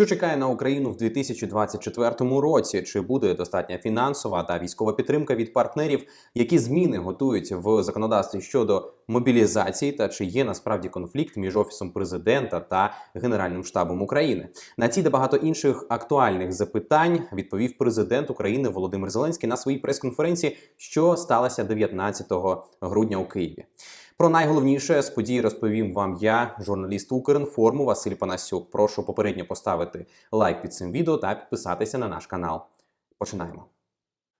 Що чекає на Україну в 2024 році? Чи буде достатня фінансова та військова підтримка від партнерів? Які зміни готують в законодавстві щодо мобілізації? Та чи є насправді конфлікт між офісом президента та Генеральним штабом України? На ці та багато інших актуальних запитань відповів президент України Володимир Зеленський на своїй прес-конференції, що сталося 19 грудня у Києві. Про найголовніше з подій розповім вам я, журналіст Укрінформу Василь Панасюк. Прошу попередньо поставити лайк під цим відео та підписатися на наш канал. Починаємо.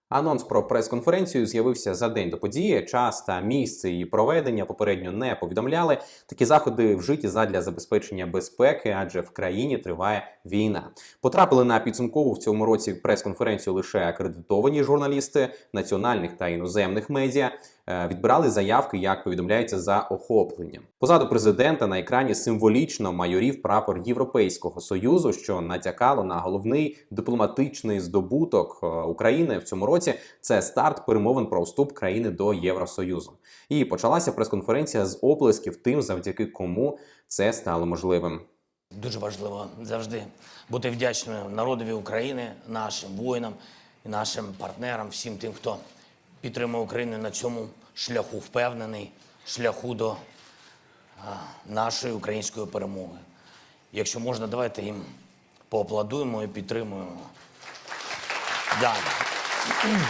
Анонс про прес-конференцію з'явився за день до події. Час та місце її проведення попередньо не повідомляли. Такі заходи вжиті задля забезпечення безпеки, адже в країні триває війна. Потрапили на підсумкову в цьому році прес-конференцію лише акредитовані журналісти національних та іноземних медіа. Е, Відбирали заявки, як повідомляється за охопленням. Позаду президента на екрані символічно майорів прапор Європейського союзу, що натякало на головний дипломатичний здобуток е, України в цьому році. Це старт перемовин про вступ країни до Євросоюзу. І почалася прес-конференція з оплесків тим, завдяки кому це стало можливим. Дуже важливо завжди бути вдячним народові України, нашим воїнам і нашим партнерам, всім тим, хто підтримує Україну на цьому шляху, впевнений шляху до нашої української перемоги. Якщо можна, давайте їм поаплодуємо і підтримуємо. Дякую.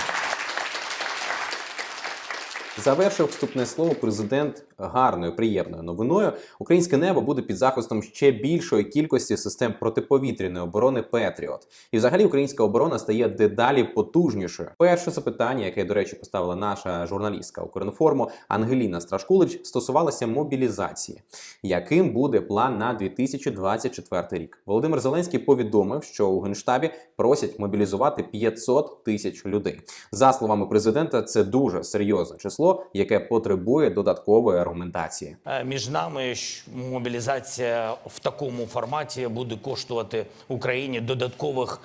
Завершив вступне слово президент гарною приємною новиною. Українське небо буде під захистом ще більшої кількості систем протиповітряної оборони Петріот. І взагалі українська оборона стає дедалі потужнішою. Перше запитання, яке, до речі, поставила наша журналістка Укрінформу Ангеліна Страшкулич, стосувалося мобілізації. Яким буде план на 2024 рік? Володимир Зеленський повідомив, що у генштабі просять мобілізувати 500 тисяч людей. За словами президента, це дуже серйозне число, яке потребує додаткової аргументації. Е, Між нами мобілізація в такому форматі буде коштувати Україні додаткових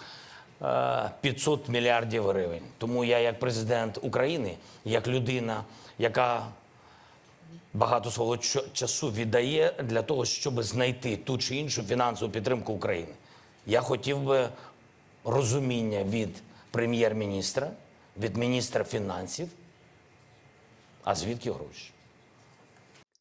е, 500 мільярдів гривень. Тому я, як президент України, як людина, яка багато свого часу віддає для того, щоб знайти ту чи іншу фінансову підтримку України, я хотів би розуміння від прем'єр-міністра, від міністра фінансів, а звідки гроші.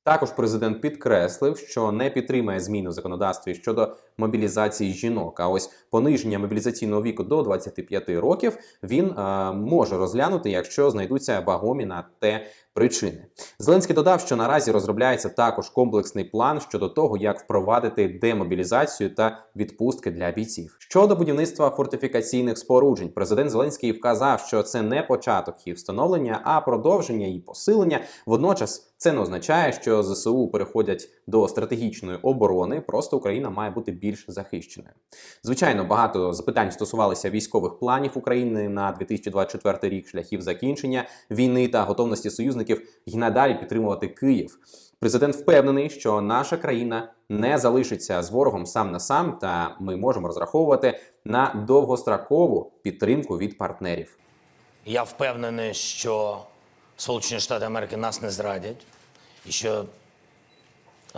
Також президент підкреслив, що не підтримає зміни в законодавстві щодо мобілізації жінок. А ось пониження мобілізаційного віку до 25 років він е, може розглянути, якщо знайдуться вагомі на те причини. Зеленський додав, що наразі розробляється також комплексний план щодо того, як впровадити демобілізацію та відпустки для бійців. Щодо будівництва фортифікаційних споруджень, президент Зеленський вказав, що це не початок їх встановлення, а продовження і посилення. Водночас це не означає, що ЗСУ переходять до стратегічної оборони. Просто Україна має бути більш захищеною. Звичайно, багато запитань стосувалися військових планів України на 2024 рік, шляхів закінчення війни та готовності союзників і надалі підтримувати Київ. Президент впевнений, що наша країна не залишиться з ворогом сам на сам, та ми можемо розраховувати на довгострокову підтримку від партнерів. Я впевнений, що Сполучені Штати Америки нас не зрадять, і що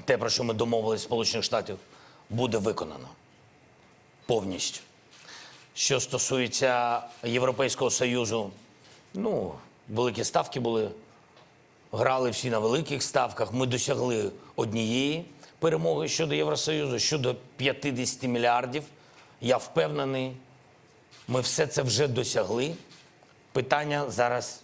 те, про що ми домовились Сполучених Штатів, буде виконано повністю. Що стосується Європейського Союзу, ну, великі ставки були, грали всі на великих ставках. Ми досягли однієї перемоги щодо Євросоюзу, щодо 50 мільярдів. Я впевнений, ми все це вже досягли. Питання зараз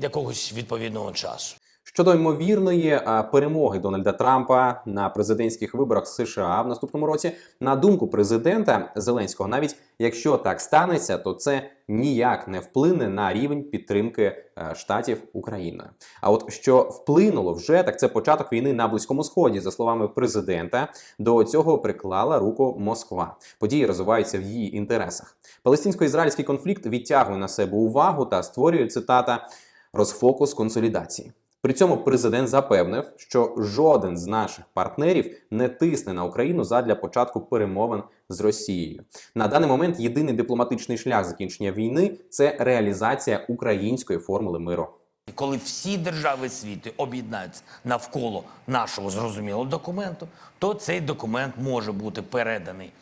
якогось відповідного часу. Щодо ймовірної перемоги Дональда Трампа на президентських виборах США в наступному році, на думку президента Зеленського, навіть якщо так станеться, то це ніяк не вплине на рівень підтримки е, штатів Україною. А от що вплинуло вже, так це початок війни на близькому сході, за словами президента. До цього приклала руку Москва. Події розвиваються в її інтересах. Палестинсько-ізраїльський конфлікт відтягує на себе увагу та створює цитата розфокус консолідації. При цьому президент запевнив, що жоден з наших партнерів не тисне на Україну задля початку перемовин з Росією. На даний момент єдиний дипломатичний шлях закінчення війни це реалізація української формули миру. Коли всі держави світу об'єднаються навколо нашого зрозумілого документу, то цей документ може бути переданий,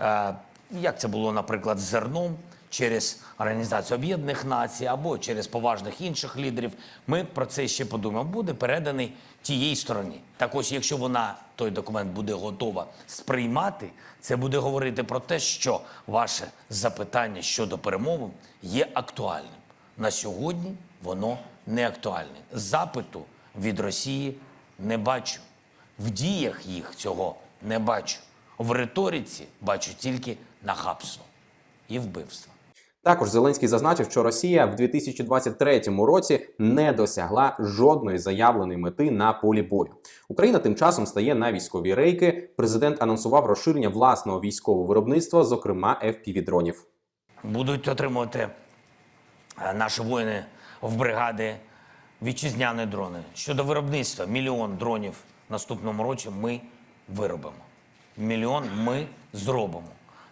е, як це було, наприклад, з зерном через Організацію Об'єднаних Націй або через поважних інших лідерів. Ми про це ще подумаємо. Буде переданий тієї стороні. Так ось, якщо вона той документ буде готова сприймати, це буде говорити про те, що ваше запитання щодо перемовин є актуальним. На сьогодні воно не актуальне. Запиту від Росії не бачу. В діях їх цього не бачу. В риториці бачу тільки нахабство і вбивство. Також Зеленський зазначив, що Росія в 2023 році не досягла жодної заявленої мети на полі бою. Україна тим часом стає на військові рейки. Президент анонсував розширення власного військового виробництва, зокрема fpv дронів. Будуть отримувати е, наші воїни в бригади вітчизняні дрони. Щодо виробництва, мільйон дронів наступному році ми виробимо. Мільйон ми зробимо.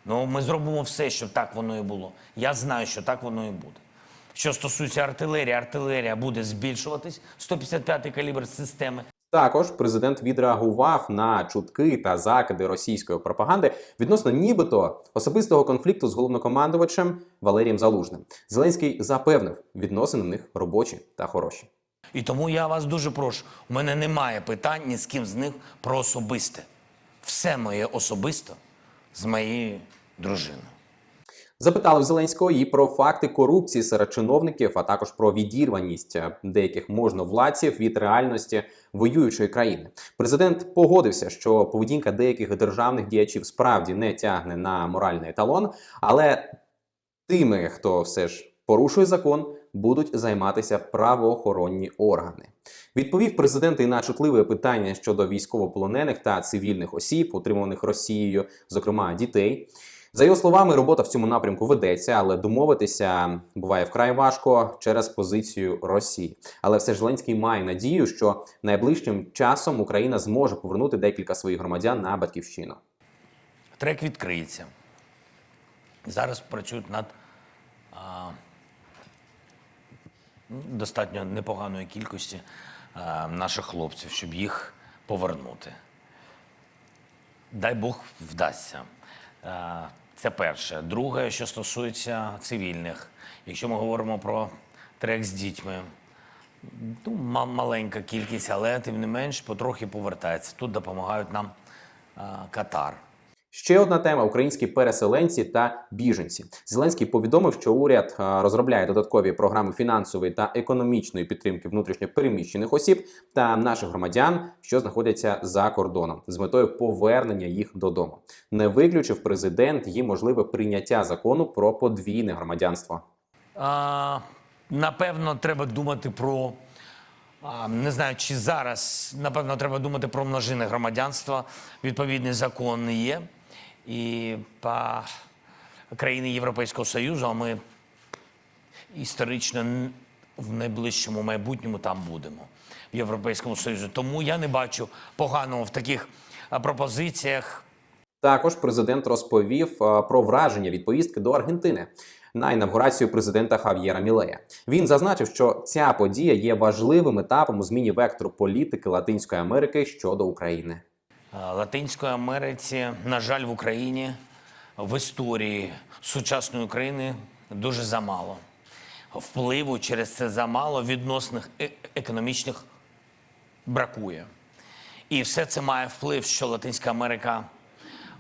Ну, ми зробимо все, щоб так воно і було. Я знаю, що так воно і буде. Що стосується артилерії, артилерія буде збільшуватись. 155-й калібр системи Також президент відреагував на чутки та закиди російської пропаганди відносно нібито особистого конфлікту з головнокомандувачем Валерієм Залужним. Зеленський запевнив, відносини в них робочі та хороші. І тому я вас дуже прошу. У мене немає питань ні з ким з них про особисте. Все моє особисто з моєю дружиною. Запитали в Зеленського і про факти корупції серед чиновників, а також про відірваність е, деяких можновладців від реальності воюючої країни. Президент погодився, що поведінка деяких державних діячів справді не тягне на моральний еталон, але тими, хто все ж порушує закон, будуть займатися правоохоронні органи. Відповів президент і на чутливе питання щодо військовополонених та цивільних осіб, утримуваних Росією, зокрема дітей. За його словами, робота в цьому напрямку ведеться, але домовитися буває вкрай важко через позицію Росії. Але все ж Зеленський має надію, що найближчим часом Україна зможе повернути декілька своїх громадян на батьківщину. Трек відкриється. Зараз працюють над а, достатньо непоганої кількості а, наших хлопців, щоб їх повернути. Дай Бог вдасться. А, Це перше. Друге, що стосується цивільних. Якщо ми говоримо про трек з дітьми, ну, ма- маленька кількість, але тим не менш потрохи повертається. Тут допомагають нам а, Катар. Ще одна тема: українські переселенці та біженці. Зеленський повідомив, що уряд е, розробляє додаткові програми фінансової та економічної підтримки внутрішньо переміщених осіб та наших громадян, що знаходяться за кордоном, з метою повернення їх додому. Не виключив президент і можливе прийняття закону про подвійне громадянство. А, напевно, треба думати про. Не знаю, чи зараз напевно треба думати про множинне громадянство. Відповідний закон є. І по країни Європейського Союзу, а ми історично в найближчому майбутньому там будемо в Європейському Союзі. Тому я не бачу поганого в таких пропозиціях. Також президент розповів про враження від поїздки до Аргентини на інавгурацію президента Хав'єра Мілея. Він зазначив, що ця подія є важливим етапом у зміні вектору політики Латинської Америки щодо України. А, Латинської Америці, на жаль, в Україні в історії сучасної України дуже замало. Впливу через це замало відносних е- економічних бракує. І все це має вплив, що Латинська Америка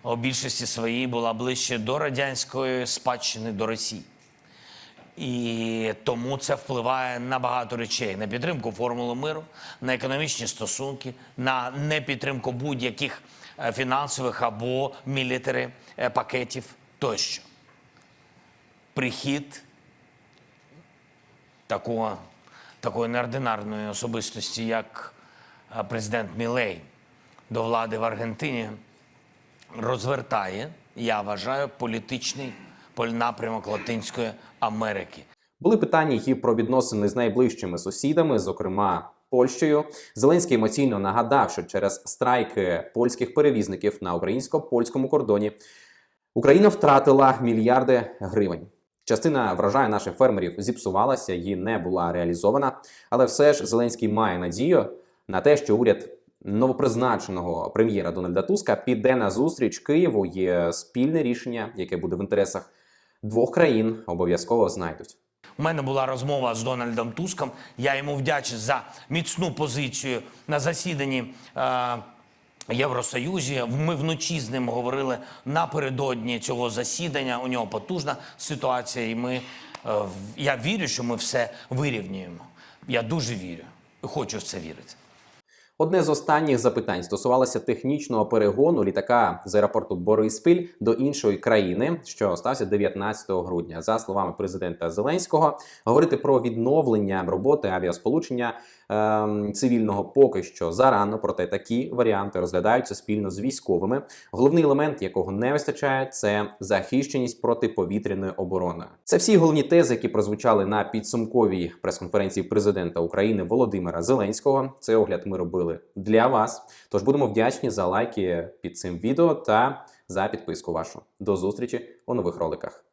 у більшості своїй була ближче до радянської спадщини, до Росії. І тому це впливає на багато речей: на підтримку формули миру, на економічні стосунки, на непідтримку будь-яких е, фінансових або мілітари е, пакетів тощо. Прихід такого, такої неординарної особистості, як е, президент Мілей до влади в Аргентині, розвертає, я вважаю, політичний напрямок Латинської Америки. Були питання і про відносини з найближчими сусідами, зокрема Польщею. Зеленський емоційно нагадав, що через страйки польських перевізників на українсько-польському кордоні Україна втратила мільярди гривень. Частина врожаю наших фермерів зіпсувалася і не була реалізована, але все ж Зеленський має надію на те, що уряд новопризначеного прем'єра Дональда Туска піде на зустріч Києву. Є спільне рішення, яке буде в інтересах двох країн, обов'язково знайдуть. У мене була розмова з Дональдом Туском. Я йому вдячний за міцну позицію на засіданні е, Євросоюзі. Ми вночі з ним говорили напередодні цього засідання. У нього потужна ситуація, і ми е, я вірю, що ми все вирівнюємо. Я дуже вірю і хочу в це вірити. Одне з останніх запитань стосувалося технічного перегону літака з аеропорту Бориспіль до іншої країни, що стався 19 грудня. За словами президента Зеленського, говорити про відновлення роботи авіасполучення ем, цивільного поки що зарано, проте такі варіанти розглядаються спільно з військовими. Головний елемент, якого не вистачає, це захищеність протиповітряної оборони. Це всі головні тези, які прозвучали на підсумковій прес-конференції президента України Володимира Зеленського. Цей огляд ми робили для вас. Тож будемо вдячні за лайки під цим відео та за підписку вашу. До зустрічі у нових роликах.